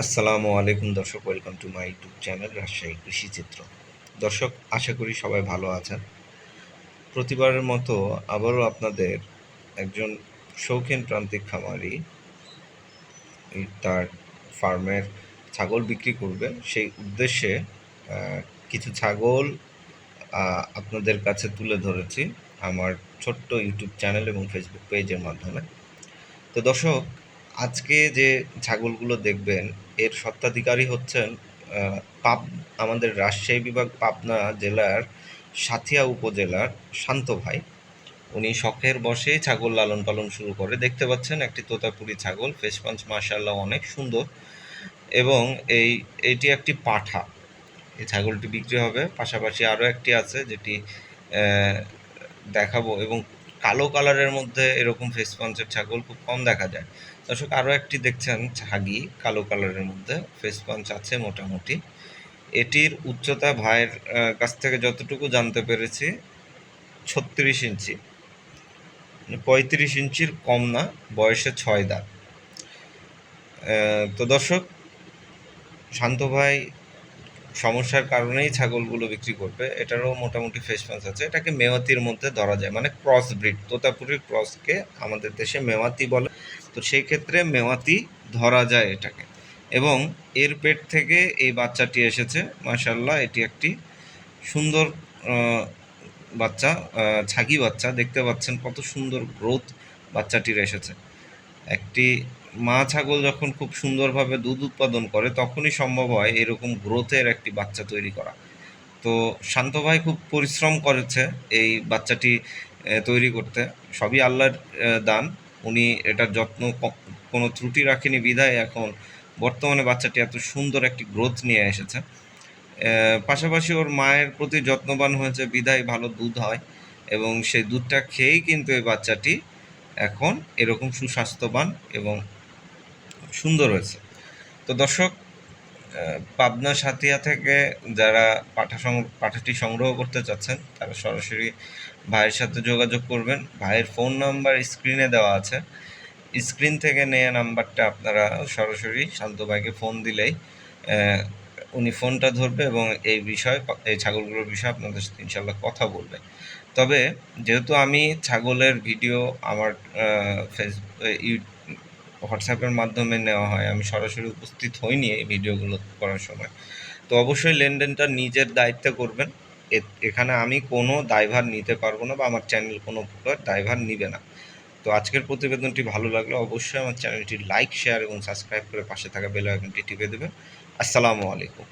আসসালামু আলাইকুম দর্শক, welcome to my YouTube channel Rajshahi কৃষি চিত্র। দর্শক, আশা করি সবাই ভালো আছেন। প্রতিবারের মতো আবারও আপনাদের একজন শৌখিন প্রান্তিক খামারি তার ফার্মের ছাগল বিক্রি করবে। সেই উদ্দেশ্যে কিছু ছাগল আপনাদের কাছে তুলে ধরেছি আমার ছোট্ট ইউটিউব চ্যানেল এবং ফেসবুক পেজের মাধ্যমে। তো দর্শক আজকে যে ছাগলগুলো দেখবেন, এর স্বত্বাধিকারী হচ্ছেন পাব আমাদের রাজশাহী বিভাগ পাবনা জেলার সাথিয়া উপজেলার শান্ত ভাই। উনি শখের বসেই ছাগল লালন পালন শুরু করে। দেখতে পাচ্ছেন একটি তোতাপুরি ছাগল ফেস পাঞ্চ মাশাল্লাহ অনেক সুন্দর এবং এই, এটি একটি পাঠা। এই ছাগলটি বিক্রি হবে। পাশাপাশি আরও একটি আছে যেটি দেখাবো এবং কালো কালারের মধ্যে এরকম ফেস পাঞ্চের ছাগল খুব কম দেখা যায়। দর্শক আরও একটি দেখছেন ছাগি, কালো কালারের মধ্যে ফেস পাঞ্চ আছে মোটামুটি। এটির উচ্চতা ভাইয়ের কাছ থেকে যতটুকু জানতে পেরেছি, ছত্রিশ ইঞ্চি। মানে পঁয়ত্রিশ ইঞ্চির কম না, বয়সে ছয় দাঁত। তো দর্শক, শান্ত ভাই সমস্যার কারণেই ছাগলগুলো বিক্রি করবে। এটারও মোটামুটি ফেস পাঞ্চ আছে। এটাকে মেওয়াতির মধ্যে ধরা যায়। মানে ক্রস ব্রিড তোতাপুরির ক্রসকে আমাদের দেশে মেওয়াতি বলে। তো সেই ক্ষেত্রে মেওয়াতি ধরা যায় এটাকে। এবং এর পেট থেকে এই বাচ্চাটি এসেছে। মাশাল্লাহ এটি একটি সুন্দর বাচ্চা ছাগি বাচ্চা। দেখতে পাচ্ছেন কত সুন্দর গ্রোথ বাচ্চাটির এসেছে। একটি মা ছাগল যখন খুব সুন্দরভাবে দুধ উৎপাদন করে, তখনই সম্ভব হয় এরকম গ্রোথের একটি বাচ্চা তৈরি করা। তো শান্ত ভাই খুব পরিশ্রম করেছে এই বাচ্চাটি তৈরি করতে। সবই আল্লাহর দান। উনি এটার যত্ন কোনো ত্রুটি রাখেনি বিধায় এখন বর্তমানে বাচ্চাটি এত সুন্দর একটি গ্রোথ নিয়ে এসেছে। পাশাপাশি ওর মায়ের প্রতি যত্নবান হয়েছে, বিধায় ভালো দুধ হয় এবং সেই দুধটা খেয়েই কিন্তু এই বাচ্চাটি এখন এরকম সুস্বাস্থ্যবান এবং সুন্দর হয়েছে। তো দর্শক পাবনা সাতিয়া থেকে যারা পাঠা সংগ্রহ পাঠাটি সংগ্রহ করতে চাচ্ছেন, তারা সরাসরি ভাইয়ের সাথে যোগাযোগ করবেন। ভাইয়ের ফোন নাম্বার স্ক্রিনে দেওয়া আছে। স্ক্রিন থেকে নেওয়া নাম্বারটা আপনারা সরাসরি শান্ত ভাইকে ফোন দিলেই উনি ফোনটা ধরবে এবং এই বিষয়ে, এই ছাগলগুলোর বিষয়ে আপনাদের সাথে ইনশাল্লাহ কথা বলবে। তবে যেহেতু আমি ছাগলের ভিডিও আমার ফেস হোয়াটসঅ্যাপের মাধ্যমে নেওয়া হয়। আমি সরাসরি উপস্থিত হইনি এই ভিডিওগুলো করার সময়। তো অবশ্যই লেনদেনটা নিজের দায়িত্বে করবেন। এখানে আমি কোনো দায়ভার নিতে পারব না বা আমার চ্যানেল কোনো প্রকার দায়ভার নিবে না। তো আজকের প্রতিবেদনটি ভালো লাগলে অবশ্যই আমার চ্যানেলটি লাইক, শেয়ার এবং সাবস্ক্রাইব করে পাশে থাকা বেল আইকনটি টিপে দেবেন। আসসালামু আলাইকুম।